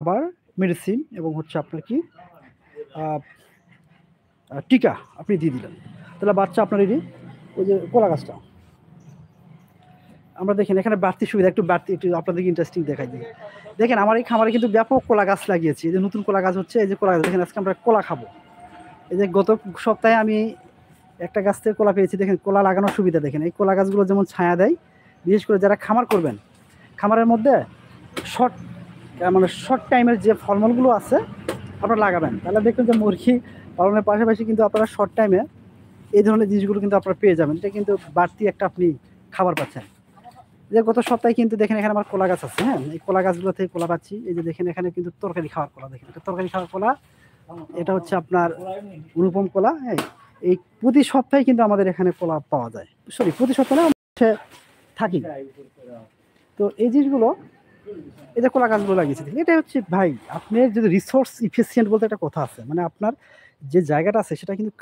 খাবার মেডিসিন এবং হচ্ছে আপনার কি টিকা আপনি দিয়ে দিলেন। তাহলে বাচ্চা আপনার এই ওই যে কলা গাছটা। আমরা দেখেন এখানে বাড়তি সুবিধা, একটু বাড়তি, একটু আপনাদেরকে ইন্টারেস্টিং দেখাই দিই। দেখেন আমার এই খামারে কিন্তু ব্যাপক কলা গাছ লাগিয়েছি। এই যে নতুন কলা গাছ হচ্ছে, এই যে কলা গাছ, দেখেন আজকে আমরা কলা খাব। এই যে গত সপ্তাহে আমি একটা গাছ থেকে কলা পেয়েছি, দেখেন কলা লাগানোর সুবিধা দেখেন। এই কলা গাছগুলো যেমন ছায়া দেয়, বিশেষ করে যারা খামার করবেন, খামারের মধ্যে শর্ট মানে শর্ট টাইমের যে ফলমূলগুলো আছে, আপনারা লাগাবেন। তাহলে দেখবেন যে মুরগি পালনের পাশাপাশি কিন্তু আপনারা শর্ট টাইমে এই ধরনের জিনিসগুলো কিন্তু আপনারা পেয়ে যাবেন। এটা কিন্তু বাড়তি একটা আপনি খাবার পাচ্ছেন। যে গত সপ্তাহে কিন্তু দেখেন এখানে আমার কলা গাছ আছে হ্যাঁ? এই কলা গাছগুলো থেকে কলা পাচ্ছি। এই যে দেখেন এখানে কিন্তু তরকারি খাওয়ার কলা, দেখেন। তরকারি খাওয়ার কলা, এটা হচ্ছে আপনার অনুপম কলা হ্যাঁ? এই প্রতি সপ্তাহে কিন্তু আমাদের এখানে কলা পাওয়া যায়। সরি প্রতি সপ্তাহে থাকি। তো এই জিনিসগুলো এই যে কলা গাছগুলো লাগিয়েছে এটা হচ্ছে ভাই আপনি যদি রিসোর্স ইফিসিয়েন্ট বলতে একটা কথা আছে মানে আপনার যে জায়গাটা আছে, সেটা কিন্তু